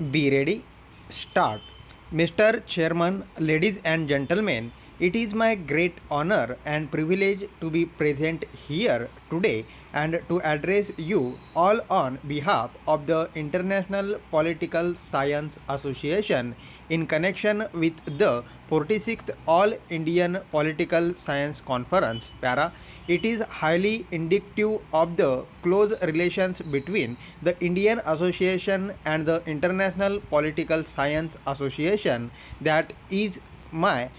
Be ready start. Mister chairman ladies and gentlemen it is my great honor and privilege to be present here today and to address you all on behalf of the International Political Science Association in connection with the 46th All Indian Political Science Conference. Para. It is highly indicative of the close relations between the Indian Association and the International Political Science Association that is my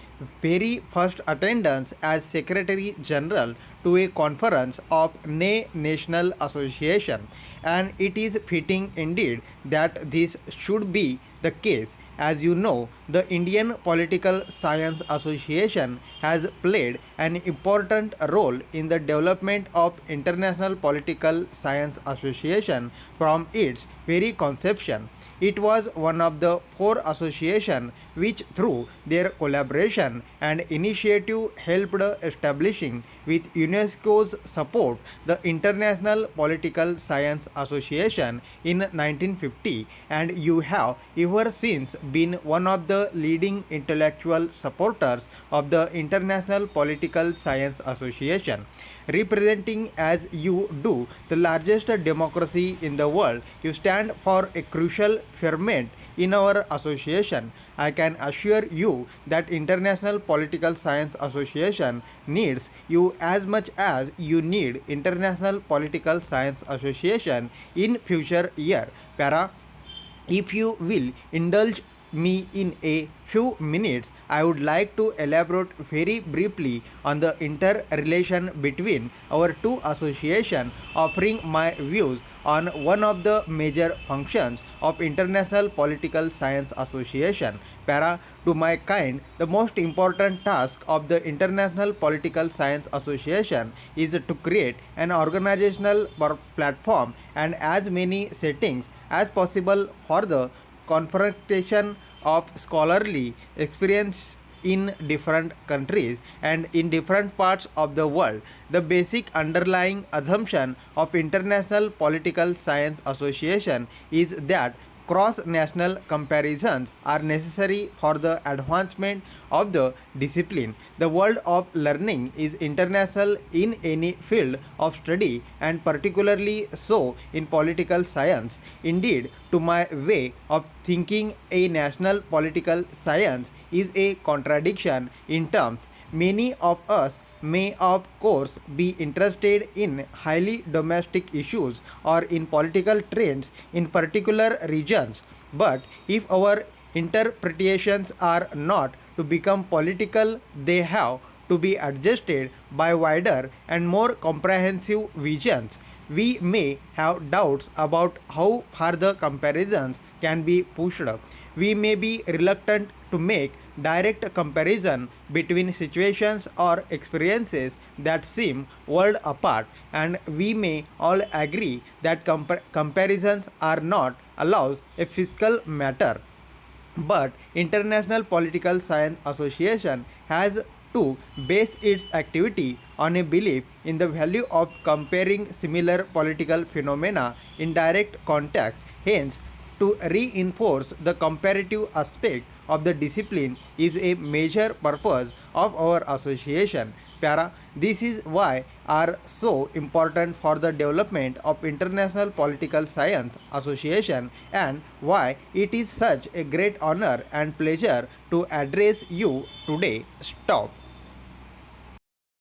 very first attendance as Secretary General to a conference of NE National Association and it is fitting indeed that this should be the case as you know, the Indian Political Science Association has played an important role in the development of International Political Science Association from its very conception. It was one of the four associations which through their collaboration and initiative helped establishing with UNESCO's support the International Political Science Association in 1950 and you have ever since been one of the leading intellectual supporters of the International Political Science Association. Representing as you do the largest democracy in the world, you stand for a crucial ferment in our association. I can assure you that International Political Science Association needs you as much as you need International Political Science Association in future year. Para if you will indulge me in a few minutes, I would like to elaborate very briefly on the interrelation between our two associations, offering my views on one of the major functions of International Political Science Association. Para to my kind, the most important task of the International Political Science Association is to create an organizational platform and as many settings as possible for the confrontation of scholarly experience in different countries and in different parts of the world. The basic underlying assumption of International Political Science Association is that cross-national comparisons are necessary for the advancement of the discipline. The world of learning is international in any field of study and particularly so in political science. Indeed, to my way of thinking, a national political science is a contradiction in terms. Many of us may of course be interested in highly domestic issues or in political trends in particular regions but if our interpretations are not to become political they have to be adjusted by wider and more comprehensive visions we may have doubts about how far the comparisons can be pushed up. we may be reluctant to make direct comparison between situations or experiences that seem world apart and we may all agree that compa- comparisons are not allows a fiscal matter. But international political science association has to base its activity on a belief in the value of comparing similar political phenomena in direct contact hence to reinforce the comparative aspect of the discipline is a major purpose of our association. Para, this is why are so important for the development of International Political Science Association and why it is such a great honor and pleasure to address you today. Stop.